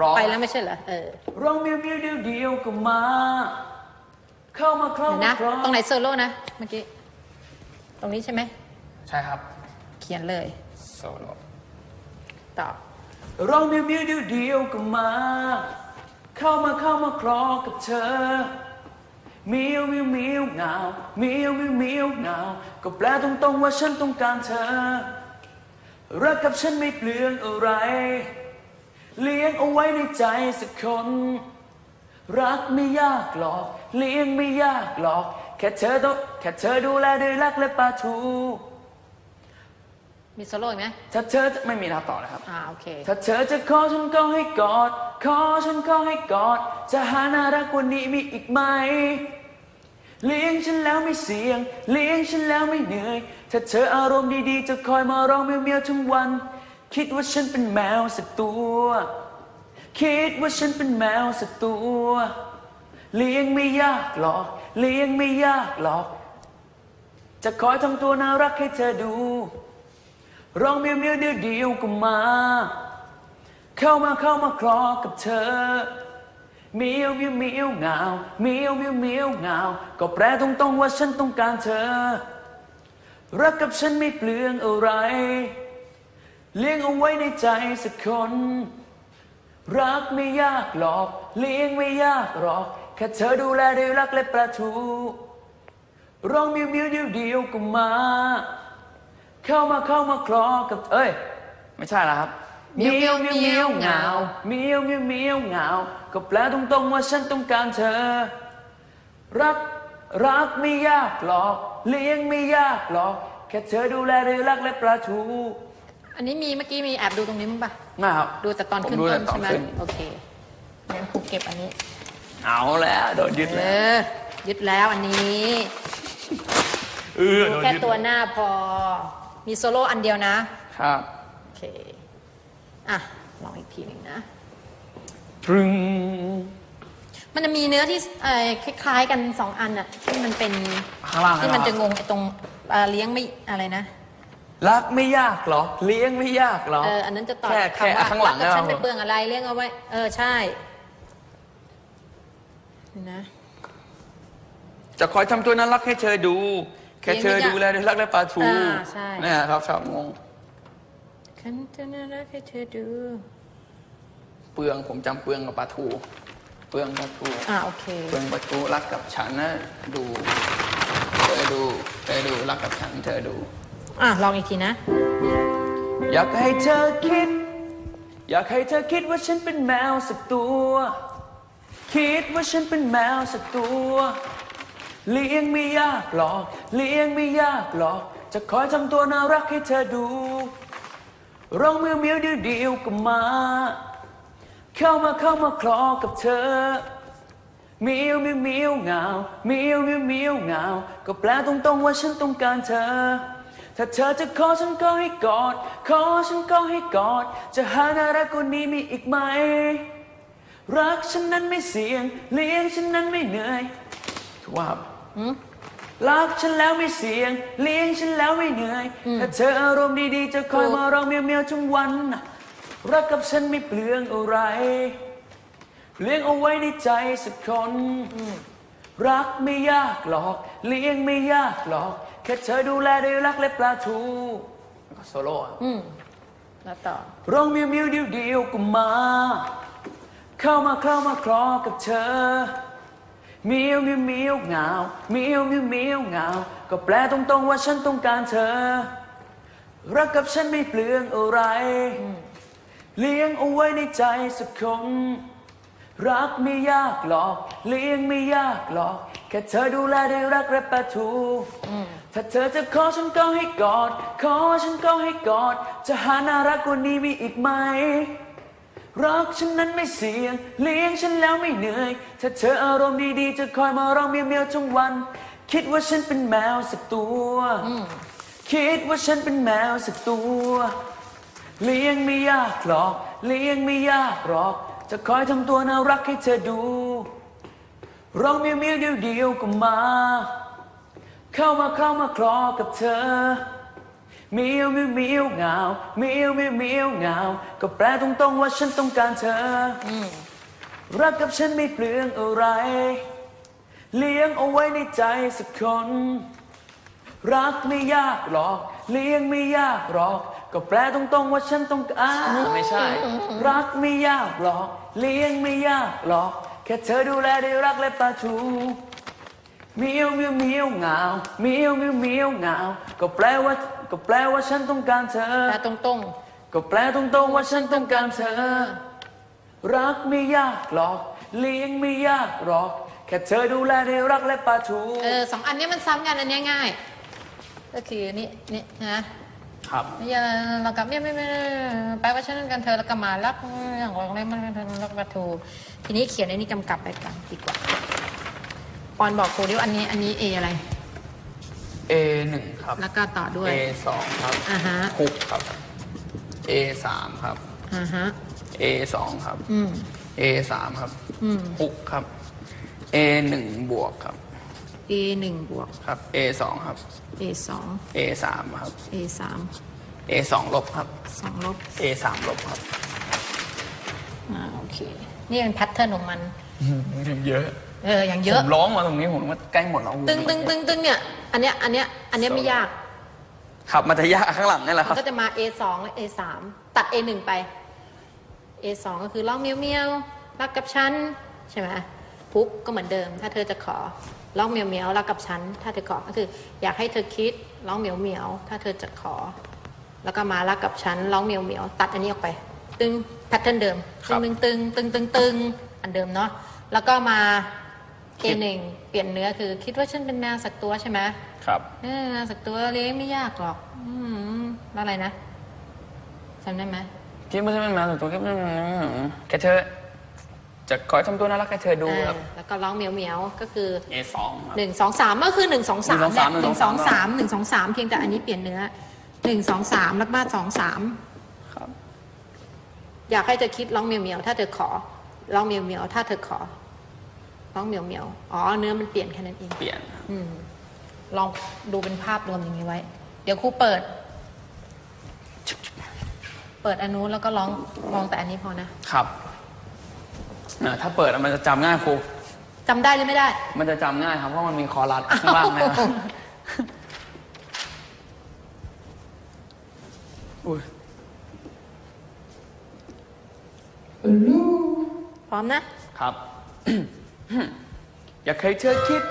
ร้องไปแล้วไม่ใช่เหรอเออร้องเมียวเมียวเดียวเดียวก็มา เข้ามาเข้าเดี๋ยวมานะครองตรงไหนโซโล่นะเมื่อกี้ ตรงนี้ใช่ไหม ใช่ครับ เขียนเลย โซโล่ต่อร้องเมียวเมียวเดียวเดียวก็มา เข้ามาเข้ามาครองกับเธอเมียวเมียวเมียวเหงาเมียวเมียวเมียวเหงาก็แปลตรงๆว่าฉันต้องการเธอ รักกับฉันไม่เปลืองอะไร เลี้ยงเอาไว้ในใจสักคน รักไม่ยากหรอก เลี้ยงไม่ยากหรอก แค่เธอต้องแค่เธอดูแลด้วยรักและปลาทูมีโซโล่อีกไหมถ้าเธอจะไม่มีนะครับต่อนะครับ อ่าโอเค ถ้าเธอจะขอฉันก็ให้กอด ขอฉันก็ให้กอด จะหาน่ารักกว่านี้มีอีกไหม เลี้ยงฉันแล้วไม่เสี่ยง เลี้ยงฉันแล้วไม่เหนื่อย ถ้าเธออารมณ์ดีๆ จะคอยมาร้องเมียวๆทั้งวัน คิดว่าฉันเป็นแมวสักตัว คิดว่าฉันเป็นแมวสักตัว เลี้ยงไม่ยากหรอก เลี้ยงไม่ยากหรอก จะคอยทำตัวน่ารักให้เธอดู ร้องเมียวเมียวเดียวเดียวก็มา เข้ามาเข้ามาคลอกับเธอ เมียวเมียวเมียวเงาเมียวเมียวเมียวเงาก็แปลตรงๆว่าฉันต้องการเธอ รักกับฉันไม่เปลืองอะไร เลี้ยงเอาไว้ในใจสักคน รักไม่ยากหรอก เลี้ยงไม่ยากหรอกแค่เธอดูแลด้วยรักและปลาทูร้องเมียวเมียวเดียวเดียวก็มา เข้ามาเข้ามาคลอกับเอ้ย ไม่ใช่แล้วครับเมียวเมียวเมียวเหงาเมียวเมียวเมียวเหงา ก็แปลตรงๆว่าฉันต้องการเธอ รักรักไม่ยากหรอก เลี้ยงไม่ยากหรอก แค่เธอดูแลด้วยรักและปลาทู อันนี้มีเมื่อกี้มีแอบดูตรงนี้มั้งปะนะครับ ดูแต่ตอนผมขึ้นดูต้แต่นตอนใช่ไหมขึ้น โอเคงั้นครูเก็บอันนี้ เอาแล้วโดนยึดเอแล้วอยึดแล้วอันนี้เออโดนแค่ยึดตัวหน้าพอ มีโซโล่อันเดียวนะ ครับโอเค อะ ลองอีกทีหนึ่งนะ ตรึงมันจะมีเนื้อที่เอ่อคล้าย ๆ กันสองอันอะที่มันเป็นข้างล่างที่มันจะนงงไอ้ตรงเอ่อเลี้ยงไม่อะไรนะ รักไม่ยากหรอกเลี้ยงไม่ยากหรอกเอออันนั้นจะต่อแค่แค่คำว่าข้างหลังรักกับฉันนะไม่เปลืองอะไรเลี้ยงเอาไว้ เออใช่นี่นะจะคอยทำตัวน่ารักให้เธอดู แค่เธอเลี้ยงไม่ยากดูแลด้วยรักและปลาทูอ่าใช่ เนี่ยครับชอบงง ฉันจะน่ารักให้เธอดู เปลืองผมจำเปลืองกับปลาทู เปลืองปลาทู อ่าโอเคเปลืองปลาทูรักกับฉันนะดู เธอดู เธอดูรักกับฉัน เธอดู อะลองอีกทีนะ อยากให้เธอคิด อยากให้เธอคิดว่าฉันเป็นแมวสักตัว คิดว่าฉันเป็นแมวสักตัว เลี้ยงไม่ยากหรอก เลี้ยงไม่ยากหรอก จะคอยทำตัวน่ารักให้เธอดูร้องเมียวเมียวเดียวเดียวก็มา เข้ามาเข้ามาคลอกับเธอเมียวเมียวเมียวเงาเมียวเมียวเมียวเงาก็แปลตรงๆว่าฉันต้องการเธอ ถ้าเธอจะขอฉันก็ให้กอด ขอฉันก็ให้กอด จะหาน่ารักกว่านี้มีอีกไหม รักฉันนั้นไม่เสี่ยง เลี้ยงฉันนั้นไม่เหนื่อยถูกว่าครับรักฉันแล้วไม่เสี่ยง เลี้ยงฉันแล้วไม่เหนื่อย ถ้าเธออารมณ์ดีๆจะคอยมาร้องเมียวเมียวๆทั้งวัน รักกับฉันไม่เปลืองอะไร เลี้ยงเอาไว้ในใจสักคน รักไม่ยากหรอก เลี้ยงไม่ยากหรอก แค่เธอดูแลด้วยรักและปลาทูแล้วก็โซโล่อะอืมแล้วต่อ ร้องเมียวเมียวเดียวเดียวก็มา เข้ามาเข้ามาคลอกับเธอเมียวเมียวเมียวเหงาเมียวเมียวเมียวเหงา ก็แปลตรงๆว่าฉันต้องการเธอ รักกับฉันไม่เปลืองอะไร เลี้ยงเอาไว้ในใจสักคนรักไม่ยากหรอก เลี้ยงไม่ยากหรอก แค่เธอดูแลด้วยรักและปลาทู ถ้าเธอจะขอฉันก็ให้กอด ขอฉันก็ให้กอด จะหาน่ารักกว่านี้มีอีกไหม รักฉันนั้นไม่เสี่ยง เลี้ยงฉันแล้วไม่เหนื่อย ถ้าเธออารมณ์ดีๆ จะคอยมาร้องเมียวเมียวๆทุกวัน คิดว่าฉันเป็นแมวสักตัว คิดว่าฉันเป็นแมวสักตัว เลี้ยงไม่ยากหรอก เลี้ยงไม่ยากหรอก จะคอยทำตัวน่ารักให้เธอดู ร้องเมียวเมียวเดียวเดียวๆก็มา เข้ามาเข้ามาคลอกับเธอเมียวเมียวเมียวเหงาเมียวเมียวเมียวเหงาก็แปลตรงๆว่าฉันต้องการเธออรักกับฉันไม่เปลืองอะไร เลี้ยงเอาไว้ในใจสักคน รักไม่ยากหรอก เลี้ยงไม่ยากหรอก ก็แปลตรงๆว่าฉันต้องการไม่ใช่ รักไม่ยากหรอก เลี้ยงไม่ยากหรอก แค่เธอดูแลได้รักและปลาทู เมียวเมียวเมียวเหงาเมียวเมียวเมียวเหงาก็แปลว่า ก็แปลว่าฉันต้องการเธอ แต่ตรงก็แปลตรงๆว่าฉันต้องการเธอ รักไม่ยากหรอก เลี้ยงไม่ยากหรอก แค่เธอดูแลได้รักและปลาทูๆ เออสองอันเนี้ยมันซ้ำกันอันเนี้ยง่าย ก็คือนี่นี่นะครับไม่ใช่เรากับเนี่ยไม่ไม่ไม่แปลว่าฉันกันเธอแล้วก็มารักอย่างไรอะไรมันเธอรักประทูทีนี้เขียนในนี้กำกับไปกันดีกว่าป อนบอกครูดิว่าอันนี้อันนี้เออะไร A หนึ่งครับ แล้วก็ต่อด้วย A สองครับอ่าฮะฮุกครับ A สามครับ อ่าฮะ A สองครับ อืม A สามครับอืมฮุกครับ A หนึ่งบวกครับ A หนึ่งบวก ครับ A สองครับ A สอง A สามครับ A สาม A สองลบครับ สองลบ A สามลบครับ อ่าโอเค นี่เป็นแพทเทิร์นของมัน เยอะ เอออย่างเยผอะ มร้องมาตรงนี้ผมว่าใกล้หมดแล้วตึงตึงตึงตึงเนี่ย อันเนี้ยอันเนี้ยอันเนี้ยไม่ยาก ครับมันจะยากข้างหลังนี่แหละคมัรับ นก็จะมา A สองและ A สามตัด A หนึ่งไป A สองก็คือร้องเมียวเมียวรักกับฉันใช่ไหมปุ๊บก็เหมือนเดิม ถ้าเธอจะขอร้องเมียวเมียวรักกับฉันถ้าเธอขอก็คือ อยากให้เธอคิดร้องเมียวเมียวถ้าเธอจะขอ แล้วก็มารักกับฉันร้องเมียวเมียวตัดอันนี้ออกไป ตึงแพทเทิร์นเดิมครัตึบ งตึงตึงตึงตึงอันเดิมเนาะแล้วก็มา A หนึ่งเปลี่ยนเนื้อคือ คิดว่าฉันเป็นแมวสักตัวใช่ไหมครับเออแมวสักตัวเลี้ยงไม่ยากหรอก อืมแล้วอะไรนะจำได้ไหมคิดว่าจะเป็นแมวตัวคิดว่าแค่เธอจะคอยทำตัวน่ารักให้เธอดูเออครับ แล้วก็ร้องเหมียวเหมียวๆก็คือ A สองครับหนึ่งสองสามก็คือหนึ่งสองสาม1 2 3หนึ่งสองสามหนึ่งสองสามเพียงแต่อันนี้เปลี่ยนเนื้อหนึ่งสองสามแล้วมาสองสามครับอยากให้เธอคิดร้องเหมียวเหมียวๆถ้าเธอขอร้องเหมียวเหมียวๆถ้าเธอขอ ร้องเหมียวเหมียวๆอ๋อเนื้อมันเปลี่ยนแค่นั้นเองเปลี่ยนครับอืมลองดูเป็นภาพรวมอย่างนี้ไว้ เดี๋ยวครูเปิด เปิดอันนู้นแล้วก็ร้องมองแต่อันนี้พอนะครับอ่าถ้าเปิดอะมันจะจำง่ายครู จำได้หรือไม่ได้ มันจะจำง่ายครับเพราะมันมีคอรัสข้างล่างนะครับอุ้ยพร้อมนะ ครับ อยากให้เธอคิด